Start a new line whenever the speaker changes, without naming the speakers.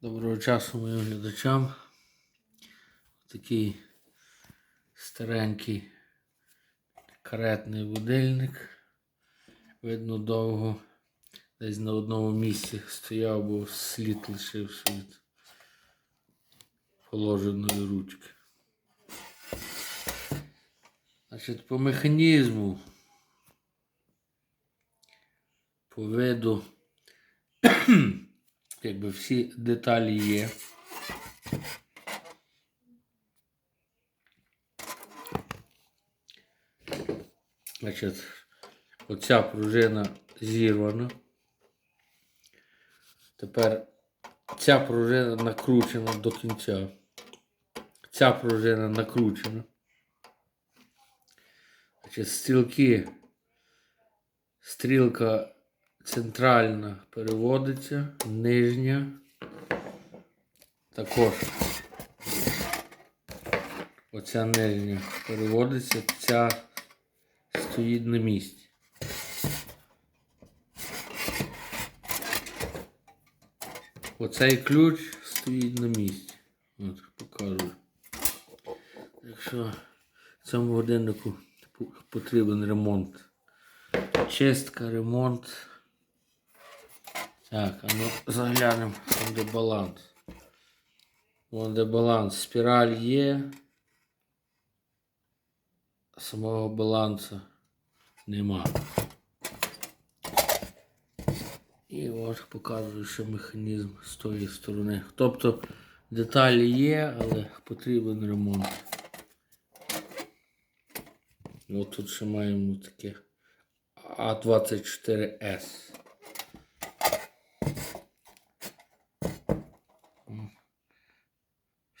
Доброго часу моїм глядачам. Такий старенький каретний будильник. Видно довго. Десь на одному місці стояв, бо слід лишився від положеної ручки. Значить, по механізму, по виду, якби всі деталі є. Значить, оця пружина зірвана. Тепер ця пружина накручена до кінця. Ця пружина накручена. Значить, стрілки, стрілка центральна переводиться, нижня також. Оця нижня переводиться, ця стоїть на місці. Оцей ключ стоїть на місці. От, покажу. Якщо цьому годиннику потрібен ремонт. Чистка, ремонт. Так, а ну заглянемо, там де баланс. Вон де баланс. Спіраль є. Самого балансу нема. І от показую, що механізм з тої сторони. Тобто деталі є, але потрібен ремонт. От тут ще маємо таке А24С.